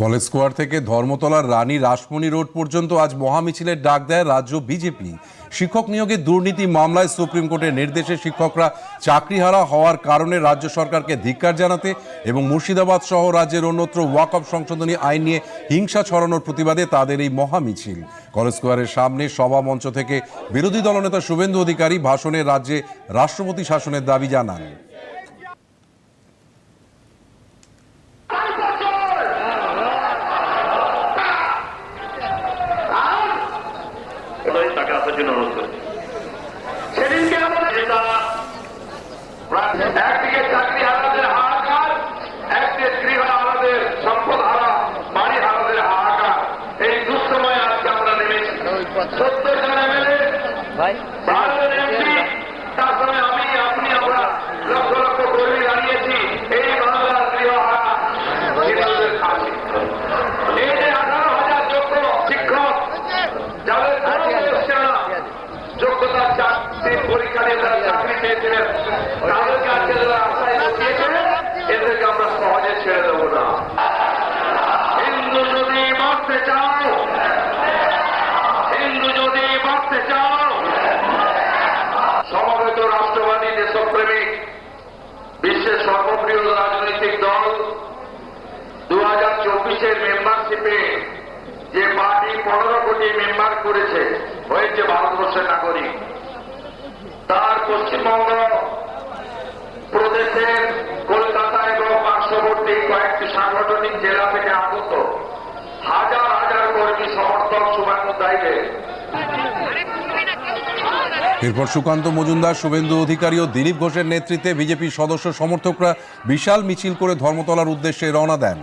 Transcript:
College square থেকে ধর্মতলার রানী Rashmoni road পর্যন্ত আজ মহামিছিলের ডাক দেয় রাজ্য বিজেপি। শিক্ষক নিয়োগে দুর্নীতি মামলায় সুপ্রিম কোর্টের নির্দেশে শিক্ষকরা চাকরিহারা হওয়ার কারণে রাজ্য সরকারকে ধিক্কার জানাতে এবং মুর্শিদাবাদ সহ রাজ্যের অন্যত্র ওয়াকফ সংশোধনী আইন নিয়ে হিংসা ছড়ানোর প্রতিবাদে তাদের এই মহামিছিল। কলেজ স্কোয়ারের সামনে সভা মঞ্চ থেকে বিরোধী দলনেতা শুভেন্দু অধিকারী ভাষণে রাজ্যে রাষ্ট্রপতি শাসনের দাবি জানান। তাকে আসার জন্য অনুরোধ করছি। সেদিনকে আমাদের নেতা একদিকে চাকরি হারাদের হাহাকার একদিকে গৃহ হারাদের সম্পদ হারা বাড়ি হারাদের হাহাকার। এই দুঃসময় আজকে আমরা নেমেছি। সত্তর জন এমএলএ যোগ্যতার চাকরির পরীক্ষা দিয়ে তারা চাকরি পেয়েছিলেন, তাদেরকে আজকে যারা আশায় বসিয়েছে এদেরকে আমরা সহজে ছেড়ে দেবো না। হিন্দু যদি বাঁচতে চাও, হিন্দু যদি বাঁচতে চাও, সমবেত রাষ্ট্রবাদী দেশপ্রেমিক বিশ্বের সর্বপ্রিয় রাজনৈতিক দল দু হাজার চব্বিশের মেম্বারশিপে যে পার্টি পনেরো কোটি মেম্বার করেছে হয়েছে ভারতবর্ষের নাগরিক। তার পশ্চিমবঙ্গ প্রদেশের কলকাতা এবং পার্শ্ববর্তী কয়েকটি সাংগঠনিক জেলা থেকে আগত হাজার হাজার কর্মী সমর্থক শুভানু দায়ীদের এরপর সুকান্ত মজুমদার শুভেন্দু অধিকারী ও দিলীপ ঘোষের নেতৃত্বে বিজেপির সদস্য সমর্থকরা বিশাল মিছিল করে ধর্মতলার উদ্দেশ্যে রওনা দেন।